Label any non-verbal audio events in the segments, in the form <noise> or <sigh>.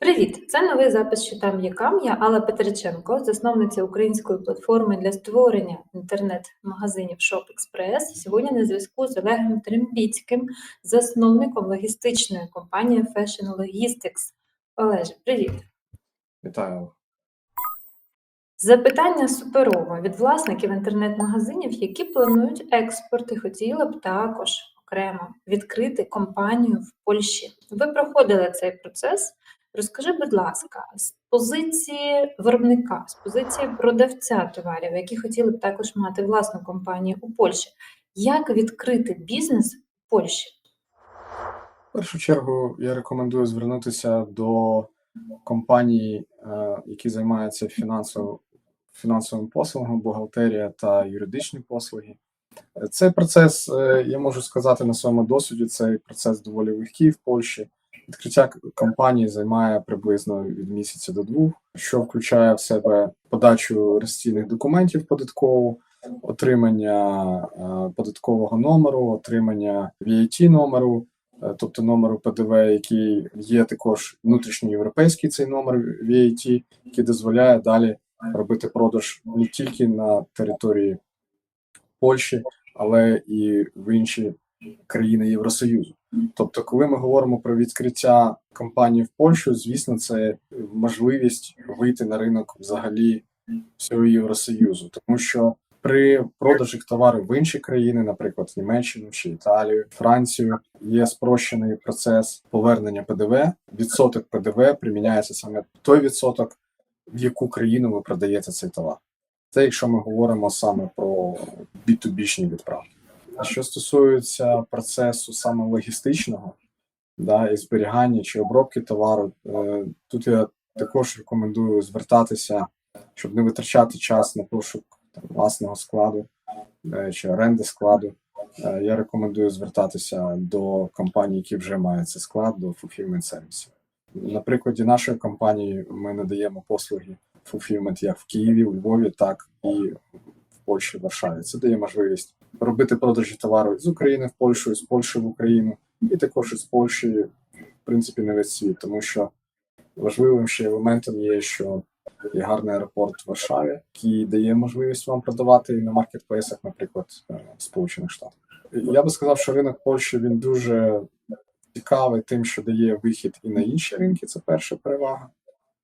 Привіт! Це новий запис «Що там є кам». Я Алла Петриченко, засновниця української платформи для створення інтернет-магазинів ShopExpress. Сьогодні на зв'язку з Олегом Трембіцьким, засновником логістичної компанії Fashion Logistics. Олеже, привіт! Вітаю. Запитання суперове від власників інтернет-магазинів, які планують експорт і хотіли б також окремо відкрити компанію в Польщі. Ви проходили цей процес. Розкажи, будь ласка, з позиції виробника, з позиції продавця товарів, які хотіли б також мати власну компанію у Польщі, як відкрити бізнес в Польщі? В першу чергу я рекомендую звернутися до компаній, е, які займаються фінансово, фінансовим послугом, бухгалтерія та юридичні послуги. Цей процес, е, я можу сказати на своєму досвіді, цей процес доволі легкий в Польщі. Відкриття компанії займає приблизно від місяця до двох, що включає в себе подачу реєстраційних документів податкову, отримання е, податкового номеру, отримання VAT номеру, е, тобто номеру ПДВ, який є також внутрішньоєвропейський цей номер VAT, який дозволяє далі робити продаж не тільки на території Польщі, але і в інші країни Євросоюзу. Тобто, коли ми говоримо про відкриття компанії в Польщу, звісно, це можливість вийти на ринок взагалі всього Євросоюзу, тому що при продажі товарів в інші країни, наприклад, Німеччину чи Італію, Францію, є спрощений процес повернення ПДВ. Відсоток ПДВ приміняється саме той відсоток, в яку країну ви продаєте цей товар. Це якщо ми говоримо саме про B2B-шні відправки. А що стосується процесу саме логістичного, да, і зберігання чи обробки товару, е, тут я також рекомендую звертатися, щоб не витрачати час на пошук там, власного складу е, чи оренди складу. Е, Я рекомендую звертатися до компаній, які вже мають цей склад, до fulfillment сервісів. На прикладі нашої компанії ми надаємо послуги fulfillment як в Києві, у Львові, так і в Польщі, в Варшаві. Це дає можливість робити продажі товару з України в Польщу, з Польщі в Україну, і також із Польщі, в принципі, на весь світ, тому що важливим ще елементом є, що є гарний аеропорт в Варшаві, який дає можливість вам продавати на маркетплейсах, наприклад, е, Сполучених Штатів. Я би сказав, що ринок Польщі він дуже цікавий тим, що дає вихід і на інші ринки. Це перша перевага,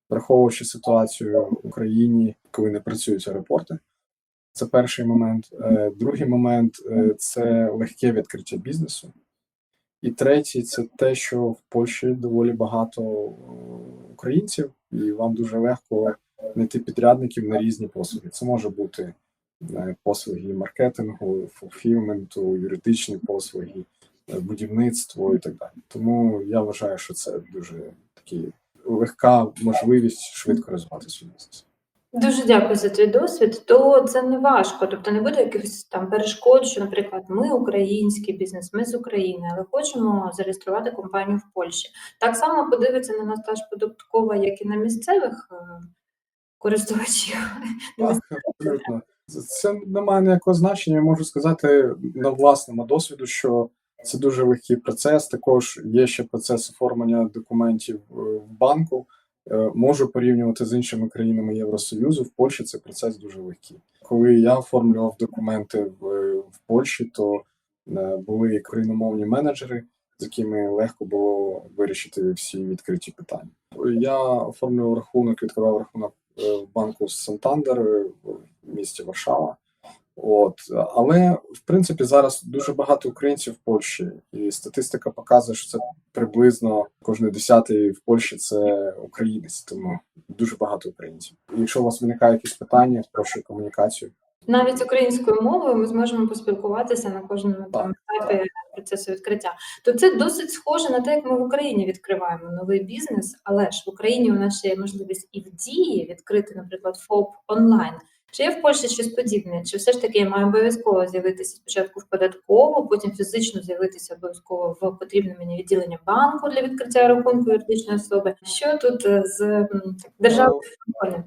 враховуючи ситуацію в Україні, коли не працюють аеропорти. Це перший момент. Е, Другий момент е, це легке відкриття бізнесу. І третій це те, що в Польщі доволі багато е, українців, і вам дуже легко знайти підрядників на різні послуги. Це може бути послуги маркетингу, фулфілменту, юридичні послуги, будівництво і так далі. Тому я вважаю, що це дуже такі легка можливість швидко розвивати свій бізнес. Дуже дякую за твій досвід. То це не важко, тобто не буде якихось там перешкод, що, наприклад, ми український бізнес, ми з України, але хочемо зареєструвати компанію в Польщі. Так само подивиться на нас та ж податкова, як і на місцевих е, користувачів. Так, абсолютно. Це- не має ніякого значення. Я можу сказати на власному досвіду, що це дуже легкий процес. Також є ще процес оформлення документів е, в банку. Е, Можу порівнювати з іншими країнами Євросоюзу. В Польщі цей процес дуже легкий. Коли я оформлював документи в, в Польщі, то е, були україномовні менеджери, з якими легко було вирішити всі відкриті питання. Я оформлював рахунок, відкривав рахунок е, в банку Сантандер в місті Варшава. От, але в принципі зараз дуже багато українців в Польщі, і статистика показує, що це приблизно кожен десятий в Польщі це українець, тому дуже багато українців. І якщо у вас виникає якісь питання, прошу комунікацію. Навіть українською мовою ми зможемо поспілкуватися на кожному там етапі процесу відкриття. То це досить схоже на те, як ми в Україні відкриваємо новий бізнес, але ж в Україні у нас ще є можливість і в дії відкрити, наприклад, ФОП онлайн. Чи є в Польщі щось подібне? Чи все ж таки я маю обов'язково з'явитися спочатку в податкову, потім фізично з'явитися обов'язково в потрібне мені відділення банку для відкриття рахунку юридичної особи? Що тут е, з державною контролем?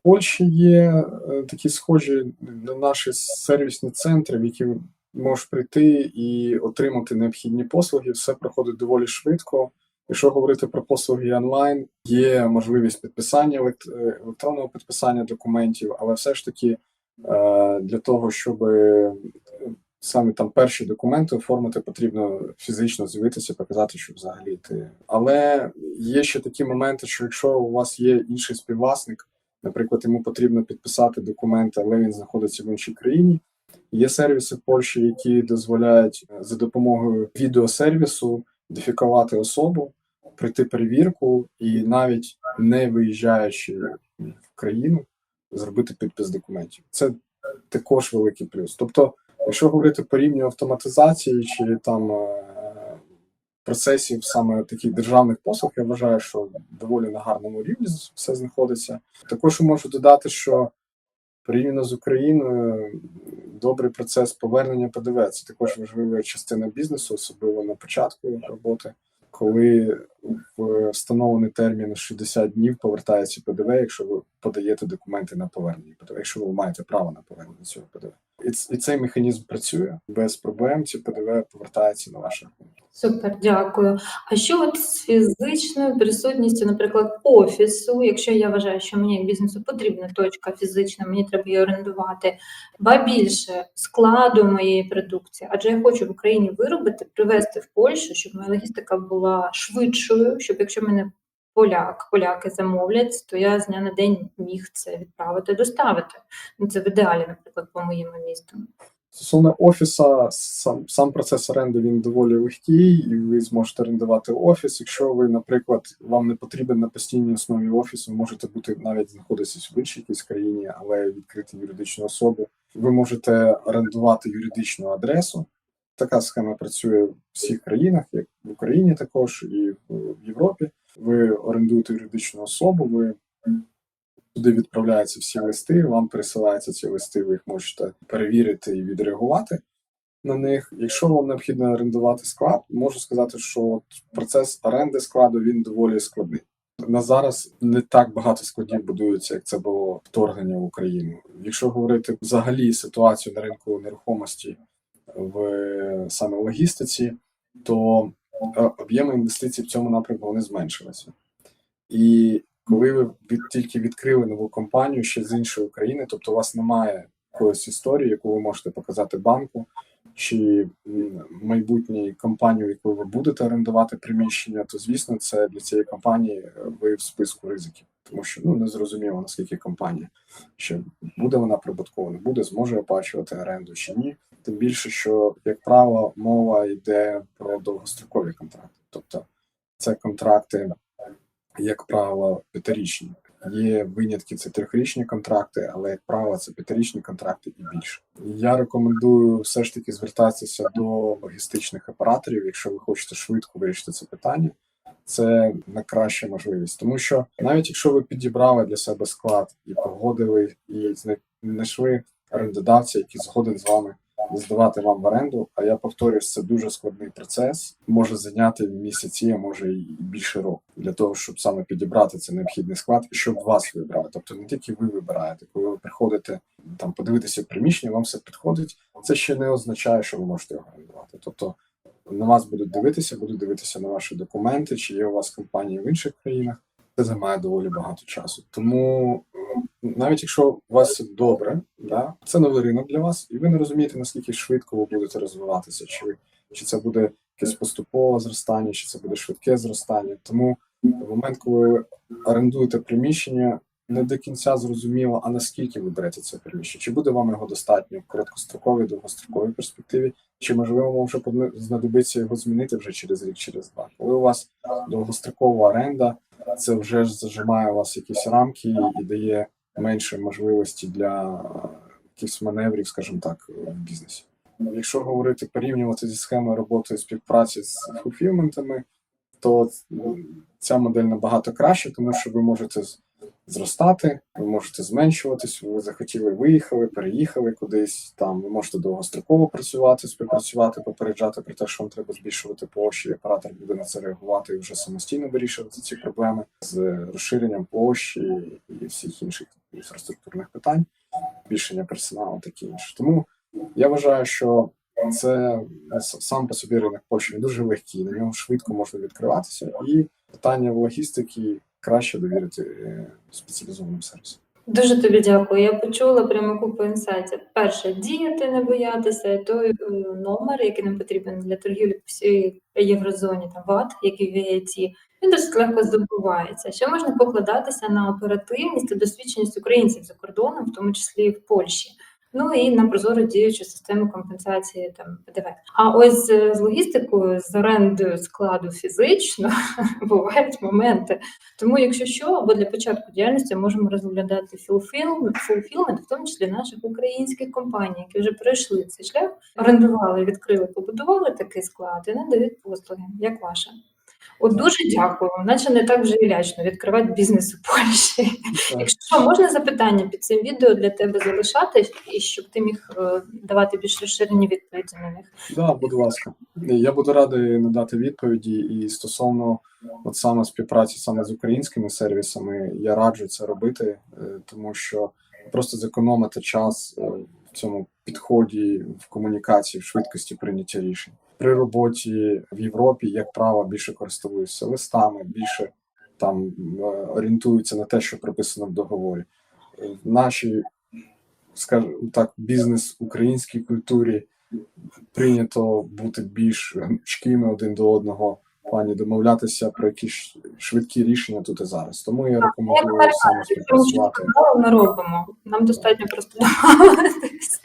В Польщі є е, такі схожі на наші сервісні центри, в які можеш прийти і отримати необхідні послуги. Все проходить доволі швидко. Якщо говорити про послуги онлайн, є можливість підписання е, електронного підписання документів, але все ж таки е, для того, щоб е, саме там перші документи оформити, потрібно фізично з'явитися, показати, що взагалі ти. Але є ще такі моменти, що якщо у вас є інший співвласник, наприклад, йому потрібно підписати документи, але він знаходиться в іншій країні. Є сервіси в Польщі, які дозволяють за допомогою відеосервісу ідентифікувати особу, пройти перевірку і навіть не виїжджаючи в країну, зробити підпис документів. Це також великий плюс. Тобто, якщо говорити по рівню автоматизації чи там е, процесів саме таких державних послуг, я вважаю, що доволі на гарному рівні все знаходиться. Також можу додати, що порівняно з Україною добрий процес повернення ПДВ це також важлива частина бізнесу, особливо на початку роботи, коли в встановлений термін 60 днів повертається ПДВ, якщо ви подаєте документи на повернення ПДВ, якщо ви маєте право на повернення цього ПДВ. І, і цей механізм працює без проблем. Ці ПДВ повертається на ваш рахунок. Супер, дякую. А що от з фізичною присутністю, наприклад, офісу, якщо я вважаю, що мені як бізнесу потрібна точка фізична, мені треба її орендувати, ба більше складу моєї продукції, адже я хочу в Україні виробити, привезти в Польщу, щоб моя логістика була швидшою, щоб якщо мене поляк, поляки замовлять, то я з дня на день міг це відправити, доставити. Ну, це в ідеалі, наприклад, по моєму місту. Стосовно офіса, сам, сам процес оренди він доволі легкий, і ви зможете орендувати офіс. Якщо ви, наприклад, вам не потрібен на постійній основі офіс, ви можете бути навіть знаходитись в іншій якійсь країні, але відкрити юридичну особу. Ви можете орендувати юридичну адресу. Така схема працює в всіх країнах, як в Україні також і в Європі. Ви орендуєте юридичну особу, ви туди відправляються всі листи, вам присилаються ці листи, ви їх можете перевірити і відреагувати на них. Якщо вам необхідно орендувати склад, можу сказати, що процес оренди складу він доволі складний. На зараз не так багато складів будується, як це було вторгнення в Україну. Якщо говорити взагалі ситуацію на ринку нерухомості в саме логістиці, то е, об'єми інвестицій в цьому напрямку вони зменшилися. І коли ви від, тільки відкрили нову компанію ще з іншої країни, тобто у вас немає якоїсь історії, яку ви можете показати банку, чи майбутній компанії, яку ви будете орендувати приміщення, то звісно, це для цієї компанії е, ви в списку ризиків, тому що ну не зрозуміло наскільки компанія ще буде вона прибуткова, не буде, зможе оплачувати оренду чи ні. Тим більше, що як правило, мова йде про довгострокові контракти, тобто це контракти як правило, п'ятирічні. Є винятки, це трьохрічні контракти, але як правило, це п'ятирічні контракти і більше. Я рекомендую все ж таки звертатися до логістичних операторів, якщо ви хочете швидко вирішити це питання. Це найкраща можливість, тому що навіть якщо ви підібрали для себе склад і погодили, і знайшли орендодавця, який згоден з вами здавати вам в оренду. А я повторюсь, це дуже складний процес, може зайняти місяці, а може і більше року для того, щоб саме підібрати цей необхідний склад, щоб вас вибрали. Тобто не тільки ви вибираєте, коли ви приходите там подивитися приміщення, вам все підходить. Це ще не означає, що ви можете його орендувати. Тобто на вас будуть дивитися, будуть дивитися на ваші документи, чи є у вас компанії в інших країнах. Це займає доволі багато часу. Тому навіть якщо у вас добре, да, це новий ринок для вас, і ви не розумієте, наскільки швидко ви будете розвиватися, чи чи це буде якесь поступове зростання, чи це буде швидке зростання. Тому в момент, коли ви орендуєте приміщення, не до кінця зрозуміло, а наскільки ви берете це приміщення, чи буде вам його достатньо в короткостроковій, довгостроковій перспективі, чи можливо вам вже знадобиться його змінити вже через рік, через два. Коли у вас довгострокова оренда, це вже зажимає у вас якісь рамки і дає менше можливості для якихось маневрів, скажімо так, в бізнесі. Якщо говорити порівнювати зі схемою роботи співпраці з фулфілментами, то ця модель набагато краще, тому що ви можете зростати, ви можете зменшуватись, ви захотіли, виїхали, переїхали кудись. Там ви можете довгостроково працювати, співпрацювати, попереджати про те, що вам треба збільшувати площі. і Оператор буде на це реагувати і вже самостійно вирішувати ці проблеми з розширенням площі і всіх інших інфраструктурних питань, збільшення персоналу, таке інше. Тому я вважаю, що це сам по собі ринок Польщі дуже легкий, на ньому швидко можна відкриватися, і питання в логістики краще довірити е, спеціалізованим сервісам. Дуже тобі дякую. Я почула прямо купу інсайтів. Перше, діяти, не боятися, той е, номер, який нам потрібен для торгівлі по всій єврозоні, там ВАТ, який в ЄАТ, він досить легко здобувається. Ще можна покладатися на оперативність та досвідченість українців за кордоном, в тому числі і в Польщі. Ну і на прозоро діючу систему компенсації там ПДВ. А ось з логістикою, з орендою складу фізично <laughs> бувають моменти. Тому, якщо що, або для початку діяльності можемо розглядати fulfillment, в тому числі наших українських компаній, які вже пройшли цей шлях, орендували, відкрили, побудували такий склад і надають послуги, як ваша. От дуже дякую, наче не так вже і лячно відкривати бізнес у Польщі. <laughs> Якщо можна запитання під цим відео для тебе залишати, і щоб ти міг е, давати більш розширені відповіді на них. Да, будь ласка. Я буду радий надати відповіді і стосовно от саме співпраці саме з українськими сервісами, я раджу це робити, е, тому що просто зекономити час е, в цьому підході, в комунікації, в швидкості прийняття рішень. При роботі в Європі, як правило, більше користуються листами, більше там е, орієнтуються на те, що прописано в договорі. В нашій, скажімо так, бізнес українській культурі прийнято бути більш гнучкими один до одного, в плані домовлятися про якісь швидкі рішення тут і зараз. Тому я рекомендую саме співпрацювати. ми робимо. Нам достатньо просто домовитися.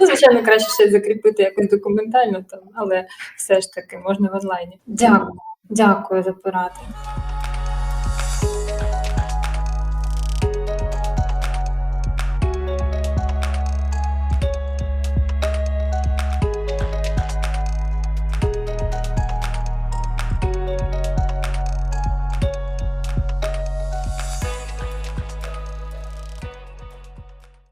Ну, звичайно, краще ще закріпити якось документально, там, але все ж таки можна в онлайні. Дякую, дякую за поради.